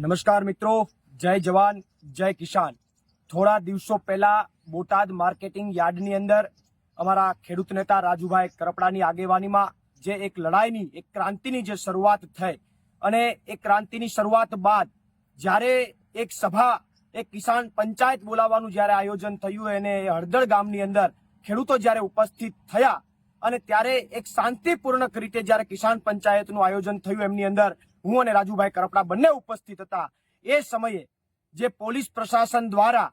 નમસ્કાર મિત્રો, જય જવાન, જય કિસાન. થોડા દિવસો પહેલા બોટાદ માર્કેટિંગ યાર્ડની અંદર અમારા ખેડૂત નેતા રાજુભાઈ કરપડાની આગેવાનીમાં જે એક લડાઈની, એક ક્રાંતિની જે શરૂઆત થઈ અને એ ક્રાંતિની શરૂઆત બાદ જ્યારે એક સભા, એક કિસાન પંચાયત બોલાવવાનું જ્યારે આયોજન થયું અને હળદળ ગામની અંદર ખેડૂતો જ્યારે ઉપસ્થિત થયા અને ત્યારે એક શાંતિપૂર્ણક રીતે જ્યારે કિસાન પંચાયતનું આયોજન થયું, એમની અંદર હું અને રાજુભાઈ કરપડા બંને ઉપસ્થિત હતા. એ સમયે જે પોલીસ પ્રશાસન દ્વારા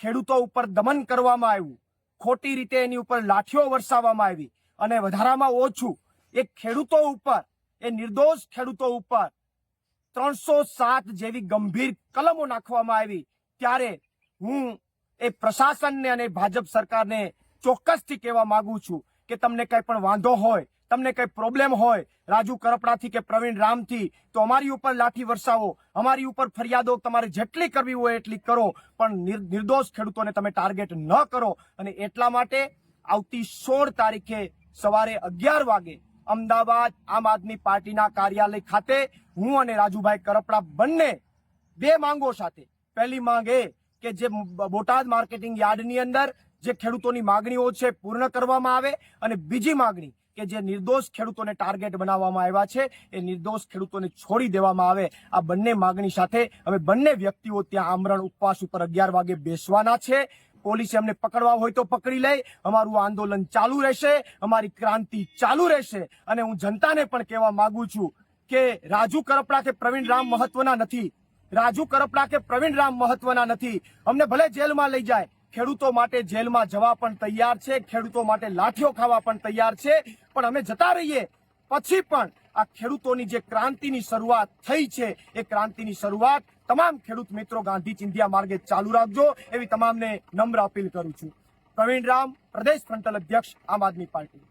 ખેડૂતો ઉપર દમન કરવામાં આવ્યું, ખોટી રીતે એની ઉપર લાઠીઓ વરસાવવામાં આવી અને વધારામાં ઓછું, એ ખેડૂતો ઉપર, એ નિર્દોષ ખેડૂતો ઉપર ત્રણસો સાત જેવી ગંભીર કલમો નાખવામાં આવી. ત્યારે હું એ પ્રશાસનને અને ભાજપ સરકારને ચોક્કસથી કહેવા માંગુ છું કે તમને કંઈ પણ વાંધો હોય તમને કંઈ પ્રોબ્લેમ હોય, રાજુ કરપડાથી કે પ્રવીણ રામથી, તો અમારી ઉપર લાઠી વરસાવો. અમારી ઉપર ફરિયાદો તમારે જેટલી કરવી હોય એટલી કરો, પણ નિર- નિર્દોષ ખેડૂતોને તમે ટાર્ગેટ ન કરો. અને એટલા માટે આવતી સોળ તારીખે સવારે અગિયાર વાગે અમદાવાદ આમ આદમી પાર્ટીના કાર્યાલય ખાતે હું અને રાજુભાઈ કરપડા બંને બે માંગો સાથે. પહેલી માંગ એ કે જે બોટાદ માર્કેટિંગ યાર્ડની અંદર જે ખેડૂતોની માગણીઓ છે પૂર્ણ કરવામાં આવે અને બીજી માગણી કે જે નિર્દોષ ખેડૂતોને ટાર્ગેટ બનાવવામાં આવ્યા છે, એ નિર્દોષ ખેડૂતોને છોડી દેવામાં આવે. આ બંને માગણી સાથે હવે બંને વ્યક્તિઓ ત્યાં આમરણ ઉપવાસ ઉપર અગિયાર વાગે બેસવાના છે. પોલીસે અમને પકડવા હોય તો પકડી લે અમારું આંદોલન ચાલુ રહેશે, અમારી ક્રાંતિ ચાલુ રહેશે. અને હું જનતાને પણ કહેવા માંગુ છું કે રાજુ કરપડા કે પ્રવીણ રામ મહત્વના નથી. રાજુ કરપડા કે પ્રવીણ રામ મહત્વના નથી. અમને ભલે જેલમાં લઈ જાય ખેડૂતો માટે જેલમાં જવા પણ તૈયાર છે, ખેડૂતો માટે લાઠીઓ ખાવા પણ તૈયાર છે. પણ અમે જતા રહીએ પછી પણ આ ખેડૂતોની જે ક્રાંતિની શરૂઆત થઈ છે, એ ક્રાંતિની શરૂઆત તમામ ખેડૂત મિત્રો ગાંધી ચિંધિયા માર્ગે ચાલુ રાખજો. એવી તમામને નમ્ર અપીલ કરું છું. પ્રવીણ રામ, પ્રદેશ ફ્રન્ટલ અધ્યક્ષ, આમ આદમી પાર્ટી.